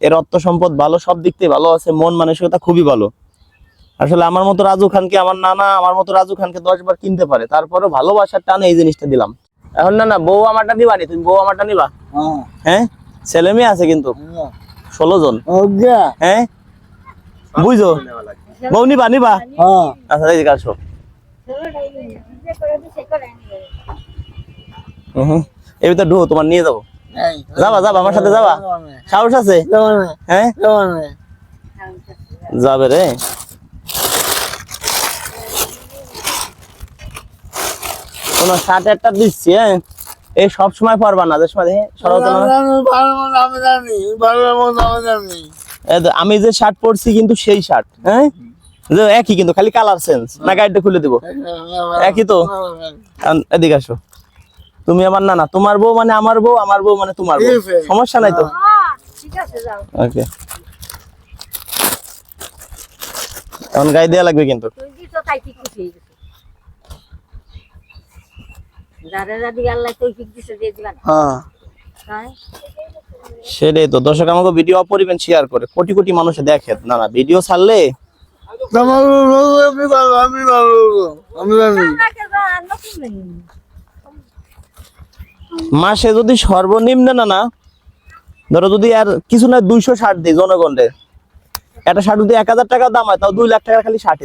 এর অর্থ সম্পদ ভালো সব দিক থেকে ভালো আছে মন মানসিকতা খুবই ভালো। আসলে আমার মতো রাজু খানকে আমার নানা আমার মতো রাজু খানকে দশ বার কিনতে পারে তারপরে ভালোবাসার টানে এই জিনিসটা দিলাম। এখন না না বউ আমারটা নিবা নি তুমি বউ আমারটা নিবা? হ্যাঁ। হ্যাঁ? ছেলে মেয়ে আছে কিন্তু। ষোলো জন। হ্যাঁ? বুঝছ বউ নিবা নিবা? হ্যাঁ। আচ্ছা এই আসো এই ভিতরে ঢো তোমার নিয়ে যাব। যাবা যাবা আমার সাথে যাবা? সাহস আছে? হ্যাঁ? যাবে রে। কোন শার্ট একটা দিচ্ছি হ্যাঁ? এই সব সময় পারবা না যে আমি যে শার্ট পরছি কিন্তু সেই শার্ট হ্যাঁ? একই কিন্তু খালি কালার চেঞ্জ না গাড়িটা খুলে দিব। একই তো? এদিকে আসো। তুমি আমার না না তোমার বউ মানে আমার বউ আমার বউ মানে তোমার বউ। সমস্যা নাই তো? ঠিক আছে যাও। ওকে। এখন গায়ে দেওয়া লাগবে কিন্তু। হয়ে। হ্যাঁ সেটাই তো। দর্শক আমাকে ভিডিও অপরিমাণ শেয়ার করে। কোটি কোটি মানুষ দেখে। না না ভিডিও ছাড়লে? আমি আমি আমি জানি তাকে যা নতুন নেই মাসে যদি সর্বনিম্ন না না ধরো যদি আর কিছু না দুইশো ষাট দিই জনগণের। একটা ষাট যদি এক হাজার টাকা দাম হয় তাও দুই লাখ টাকা খালি ষাট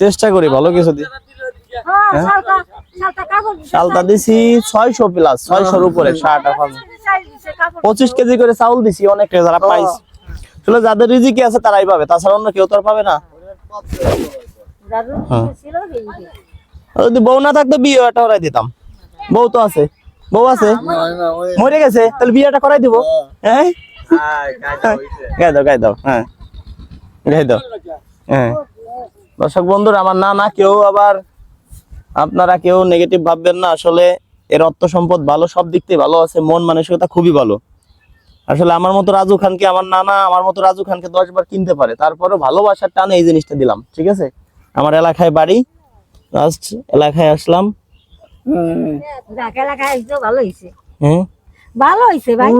চেষ্টা করি ভালো কিছু দিই। হ্যাঁ সালটা সালটা কাগজ দিছে চালটা দিছি ছয়শো প্লাস ছয়শোর উপরে ষাট পঁচিশ কেজি করে চাউল দিছি অনেক যারা পাইছে। আসলে যাদের রিজিকে আছে তারাই পাবে তাছাড়া অন্য কেউ তো আর পাবে না। হ্যাঁ। যদি বউ না থাকতো বিয়ে একটা করাই দিতাম। বউ তো আছে। বউ আছে? মরে গেছে? তাহলে বিয়েটা করাই দিব। হ্যাঁ। গাই দাও গাই দাও হ্যাঁ। গাই দাও হ্যাঁ। দর্শক বন্ধুরা আমার না না কেউ আবার আপনারা কেউ নেগেটিভ ভাববেন না। আসলে এর অর্থ সম্পদ ভালো সব দিক থেকে ভালো আছে। মন মানসিকতা খুবই ভালো। আসলে আমার মতো রাজু খানকে আমার নানা আমার মতো রাজু খানকে দশ বার কিনতে পারে। তারপরে ভালোবাসার টানে এই জিনিসটা দিলাম ঠিক আছে? আমার এলাকায় বাড়ি লাস্ট এলাকায় আসলাম। এলাকায় ভালো হয়েছে। হ্যাঁ? ভালো হয়েছে ভাই।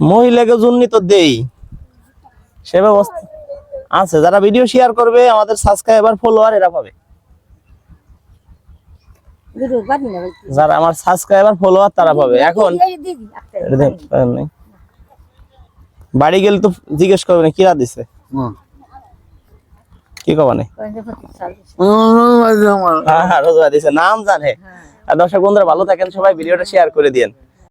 মহিলাকে জন্য তো দেই। সে ব্যবস্থা আছে যারা ভিডিও শেয়ার করবে আমাদের সাবস্ক্রাইবার ফলোয়ার এরা পাবে। যারা আমার সাবস্ক্রাইবার ফলোয়ার তারা পাবে। এখন। বাড়ি। গেলে তো জিজ্ঞেস করবে না কিরা দিছে? কি কবা নেই নাম জানে। আর দর্শক বন্ধুরা ভালো থাকেন সবাই ভিডিওটা শেয়ার করে দিয়েন।